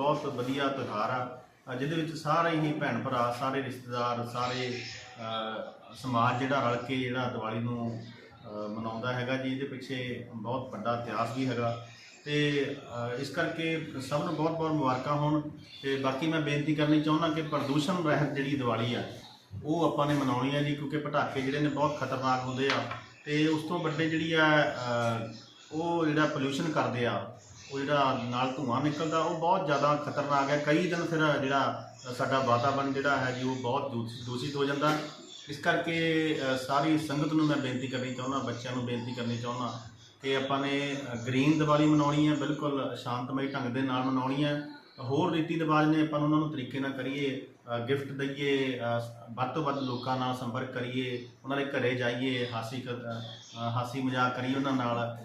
ਬਹੁਤ ਵਧੀਆ ਤਿਉਹਾਰ ਆ। ਜਿਹਦੇ ਵਿੱਚ ਸਾਰੇ ਹੀ ਭੈਣ ਭਰਾ, ਸਾਰੇ ਰਿਸ਼ਤੇਦਾਰ, ਸਾਰੇ ਸਮਾਜ ਜਿਹੜਾ ਰਲ ਕੇ ਜਿਹੜਾ ਦੀਵਾਲੀ ਨੂੰ ਮਨਾਉਂਦਾ ਹੈਗਾ ਜੀ, ਇਹਦੇ ਪਿੱਛੇ ਬਹੁਤ ਵੱਡਾ ਇਤਿਹਾਸ ਵੀ ਹੈਗਾ। ਤੇ ਇਸ ਕਰਕੇ ਸਭ ਨੂੰ ਬਹੁਤ ਬਹੁਤ ਮੁਬਾਰਕਾਂ ਹੋਣ। ਤੇ ਬਾਕੀ ਮੈਂ ਬੇਨਤੀ ਕਰਨੀ ਚਾਹੁੰਦਾ ਕਿ ਪ੍ਰਦੂਸ਼ਣ ਰਹਿਤ ਜਿਹੜੀ ਦੀਵਾਲੀ ਆ, ਉਹ ਆਪਾਂ ਨੇ ਮਨਾਉਣੀ ਹੈ ਜੀ, ਕਿਉਂਕਿ ਪਟਾਕੇ ਜਿਹੜੇ ਨੇ ਬਹੁਤ ਖਤਰਨਾਕ ਹੁੰਦੇ ਆ। ਤੇ ਉਸ ਤੋਂ ਵੱਡੇ ਜਿਹੜੀ ਆ ਉਹ ਜਿਹੜਾ ਪੋਲੂਸ਼ਨ ਕਰਦੇ ਆ ਉਹ ਜਿਹੜਾ ਨਾਲ ਧੂਆਂ ਨਿਕਲਦਾ, ਉਹ ਬਹੁਤ ਜ਼ਿਆਦਾ ਖਤਰਨਾਕ ਹੈ। ਕਈ ਦਿਨ ਫਿਰ ਜਿਹੜਾ ਸਾਡਾ ਵਾਤਾਵਰਣ ਜਿਹੜਾ ਹੈ ਜੀ, ਉਹ ਬਹੁਤ ਦੂਸ਼- ਦੂਸ਼ਿਤ ਹੋ ਜਾਂਦਾ। ਇਸ ਕਰਕੇ ਸਾਰੀ ਸੰਗਤ ਨੂੰ ਮੈਂ ਬੇਨਤੀ ਕਰਨੀ ਚਾਹੁੰਦਾ, ਬੱਚਿਆਂ ਨੂੰ ਬੇਨਤੀ ਕਰਨੀ ਚਾਹੁੰਦਾ ਕਿ ਆਪਾਂ ਨੇ ਗ੍ਰੀਨ ਦੀਵਾਲੀ ਮਨਾਉਣੀ ਹੈ, ਬਿਲਕੁਲ ਸ਼ਾਂਤਮਈ ਢੰਗ ਦੇ ਨਾਲ ਮਨਾਉਣੀ ਹੈ। ਹੋਰ ਰੀਤੀ ਰਿਵਾਜ ਨੇ ਆਪਾਂ ਨੂੰ ਉਹਨਾਂ ਨੂੰ ਤਰੀਕੇ ਨਾਲ ਕਰੀਏ ਗਿਫਟ ਦਈਏ ਵੱਧ ਤੋਂ ਵੱਧ ਲੋਕਾਂ ਨਾਲ ਸੰਪਰਕ ਕਰੀਏ, ਉਹਨਾਂ ਦੇ ਘਰੇ ਜਾਈਏ, ਹਾਸੀ ਕ- ਹਾਸੀ ਮਜ਼ਾਕ ਕਰੀਏ ਉਹਨਾਂ ਨਾਲ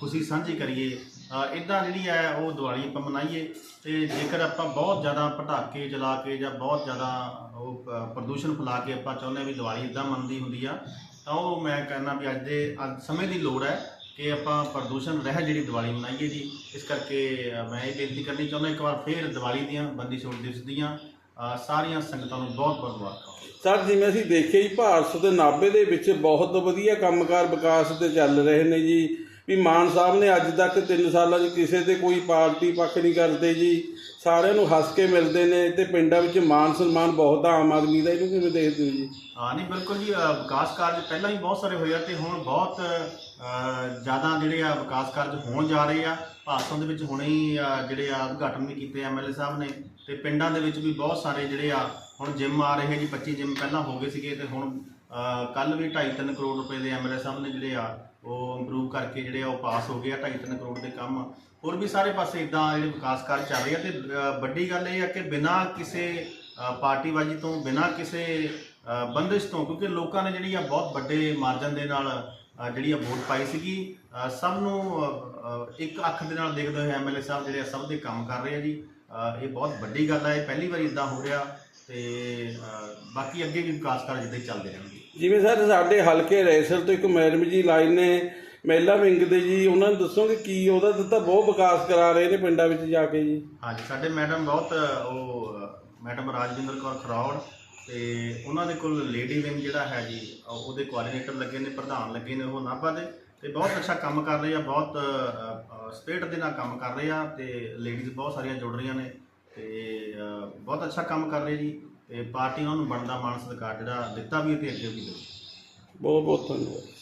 ਖੁਸ਼ੀ ਸਾਂਝੀ ਕਰੀਏ। ਇਦਾਂ ਜਿਹੜੀ ਹੈ ਉਹ ਦੀਵਾਲੀ ਆਪਾਂ ਮਨਾਈਏ ਤੇ ਜੇਕਰ ਆਪਾਂ ਬਹੁਤ ਜ਼ਿਆਦਾ ਪਟਾਕੇ ਜਲਾ ਕੇ ਜਾਂ ਬਹੁਤ ਜ਼ਿਆਦਾ ਉਹ ਪ- ਪ੍ਰਦੂਸ਼ਣ ਫੈਲਾ ਕੇ ਆਪਾਂ ਚਾਹੁੰਦੇ ਹਾਂ ਵੀ ਦੀਵਾਲੀ ਇਦਾਂ ਮੰਨਦੀ ਹੁੰਦੀ ਆ ਤਾਂ ਉਹ ਮੈਂ ਕਹਿੰਦਾ ਵੀ ਅੱਜ ਦੇ ਅੱਜ ਸਮੇਂ ਦੀ ਲੋੜ ਹੈ ਕਿ ਆਪਾਂ ਪ੍ਰਦੂਸ਼ਣ ਰਹਿ ਜਿਹੜੀ ਦੀਵਾਲੀ ਮਨਾਈਏ ਜੀ। ਇਸ ਕਰਕੇ ਅ, ਮੈਂ ਇਹ ਬੇਨਤੀ ਕਰਨੀ ਚਾਹੁੰਦਾ ਇੱਕ ਵਾਰ ਫੇਰ ਦੀਵਾਲੀ ਦੀਆਂ ਬੰਦੀ ਛੋੜ ਦਿਵਸ ਦੀਆਂ ਅ, ਸਾਰੀਆਂ ਸੰਗਤਾਂ ਨੂੰ ਬਹੁਤ ਬਹੁਤ ਮੁਬਾਰਕਾਂ। ਸਰ ਜਿਵੇਂ ਅਸੀਂ ਦੇਖਿਆ ਜੀ ਭਾਰਤ ਦੇ ਨਾਭੇ ਦੇ ਵਿੱਚ ਬਹੁਤ ਵਧੀਆ ਕੰਮਕਾਰ ਵਿਕਾਸ ਤੇ ਚੱਲ ਰਹੇ ਨੇ ਜੀ। ਵੀ ਮਾਨ ਸਾਹਿਬ ਨੇ ਅੱਜ ਤੱਕ 3 ਸਾਲਾਂ 'ਚ ਕਿਸੇ ਤੇ ਕੋਈ ਪਾਰਟੀ ਪੱਖ ਨਹੀਂ ਕਰਦੇ ਜੀ। ਸਾਰਿਆਂ ਨੂੰ ਹੱਸ ਕੇ ਮਿਲਦੇ ਨੇ ਤੇ ਪਿੰਡਾਂ ਵਿੱਚ ਮਾਨ ਸਨਮਾਨ ਬਹੁਤ ਆ ਆਮ ਆਦਮੀ ਦਾ ਇਹਨੂੰ ਕਿਵੇਂ ਦੇਖਦੇ ਹੋ ਜੀ? ਹਾਂ ਨਹੀਂ ਬਿਲਕੁਲ ਜੀ ਅ, ਵਿਕਾਸ ਕਾਰਜ ਪਹਿਲਾਂ ਹੀ ਬਹੁਤ ਸਾਰੇ ਹੋਏ ਆ ਤੇ ਹੁਣ ਬਹੁਤ ਅ, ਜ਼ਿਆਦਾ ਜਿਹੜੇ ਆ ਵਿਕਾਸ ਕਾਰਜ ਹੋਣ ਜਾ ਰਹੇ ਆ। ਭਾਰਤਾਂ ਦੇ ਵਿੱਚ ਹੁਣੇ ਹੀ ਅ, ਜਿਹੜੇ ਆ ਉਦਘਾਟਨ ਵੀ ਕੀਤੇ ਐਮਐਲਏ ਸਾਹਿਬ ਨੇ ਤੇ ਪਿੰਡਾਂ ਦੇ ਵਿੱਚ ਵੀ ਬਹੁਤ ਸਾਰੇ ਜਿਹੜੇ ਆ ਹੁਣ ਜਿਮ ਆ ਰਹੇ ਜੀ 25 ਜਿਮ ਪਹਿਲਾਂ ਹੋ ਗਏ ਸੀਗੇ ਤੇ ਹੁਣ ਕੱਲ ਵੀ 2.5 ਕਰੋੜ ਰੁਪਏ ਦੇ ਐਮਐਲਏ ਸਾਹਿਬ ਨੇ ਜਿਹੜੇ ਆ ਉਹ ਇੰਪਰੂਵ ਕਰਕੇ ਜਿਹੜੇ ਆ ਉਹ ਪਾਸ ਹੋ ਗਏ ਆ 2.5 ਕਰੋੜ ਦੇ ਕੰਮ। ਹੋਰ ਵੀ ਸਾਰੇ ਪਾਸੇ ਇਦਾਂ ਜਿਹੜੇ ਵਿਕਾਸ ਕਾਰਜ ਚੱਲ ਰਹੇ ਆ ਤੇ ਵੱਡੀ ਗੱਲ ਇਹ ਆ ਕਿ ਬਿਨਾਂ ਕਿਸੇ ਅ, ਪਾਰਟੀਬਾਜ਼ੀ ਤੋਂ ਬਿਨਾਂ ਕਿਸੇ ਬੰਦਿਸ਼ ਤੋਂ ਕਿਉਂਕਿ ਲੋਕਾਂ ਨੇ ਜਿਹੜੀ ਆ ਬਹੁਤ ਵੱਡੇ ਮਾਰਜਨ ਦੇ ਨਾਲ ਜਿਹੜੀ ਆ ਵੋਟ ਪਾਈ ਸੀਗੀ ਸਭ ਨੂੰ ਇੱਕ ਅੱਖ ਦੇ ਨਾਲ ਦੇਖਦੇ ਹੋਏ ਐਮਐਲਏ ਸਾਹਿਬ ਜਿਹੜੇ ਆ ਸਭ ਦੇ ਕੰਮ ਕਰ ਰਹੇ ਆ ਜੀ। ਇਹ ਬਹੁਤ ਵੱਡੀ ਗੱਲ ਆ ਇਹ ਪਹਿਲੀ ਵਾਰ ਇਦਾਂ ਹੋ ਰਿਹਾ ਤੇ ਬਾਕੀ ਅੱਗੇ ਵੀ ਵਿਕਾਸ ਕਾਰਜ ਇਦਾਂ ਹੀ ਚੱਲਦੇ ਰਹਿਣਗੇ। ਜਿਵੇਂ ਸਰ ਸਾਡੇ ਹਲਕੇ ਰੈਸਲ ਤੋਂ ਇੱਕ ਮੈਡਮ ਜੀ ਲਾਈਨ ਨੇ ਮਹਿਲਾ ਵਿੰਗ ਦੇ ਜੀ ਉਹਨਾਂ ਨੂੰ ਦੱਸੋਗੇ ਕੀ ਉਹਦਾ ਦਿੱਤਾ? ਬਹੁਤ ਵਿਕਾਸ ਕਰਾ ਰਹੇ ਨੇ ਪਿੰਡਾਂ ਵਿੱਚ ਜਾ ਕੇ ਜੀ। ਹਾਂਜੀ ਸਾਡੇ ਮੈਡਮ ਬਹੁਤ ਉਹ ਮੈਡਮ ਰਾਜਵਿੰਦਰ ਕੌਰ ਖਰੌੜ ਤੇ ਉਹਨਾਂ ਦੇ ਕੋਲ ਲੇਡੀ ਵਿੰਗ ਜਿਹੜਾ ਹੈ ਜੀ ਅ, ਉਹਦੇ ਕੋਆਰਡੀਨੇਟਰ ਲੱਗੇ ਨੇ ਪ੍ਰਧਾਨ ਲੱਗੇ ਨੇ ਉਹ ਨਾਭਾ ਦੇ ਤੇ ਬਹੁਤ ਅੱਛਾ ਕੰਮ ਕਰ ਰਹੇ ਆ ਬਹੁਤ ਸਪੀਡ ਦੇ ਨਾਲ ਕੰਮ ਕਰ ਰਹੇ ਆ ਤੇ ਲੇਡੀਜ਼ ਬਹੁਤ ਸਾਰੀਆਂ ਜੁੜ ਰਹੀਆਂ ਨੇ ਤੇ ਅ, ਬਹੁਤ ਅੱਛਾ ਕੰਮ ਕਰ ਰਹੇ ਜੀ। ਤੇ ਪਾਰਟੀ ਉਹਨਾਂ ਨੂੰ ਬਣਦਾ ਮਾਨ ਸਤਿਕਾਰ ਜਿਹੜਾ ਦਿੱਤਾ ਵੀ ਤੇ ਅੱਗੇ ਵੀ ਦੇਵੇ ਬਹੁਤ ਬਹੁਤ ਧੰਨਵਾਦ।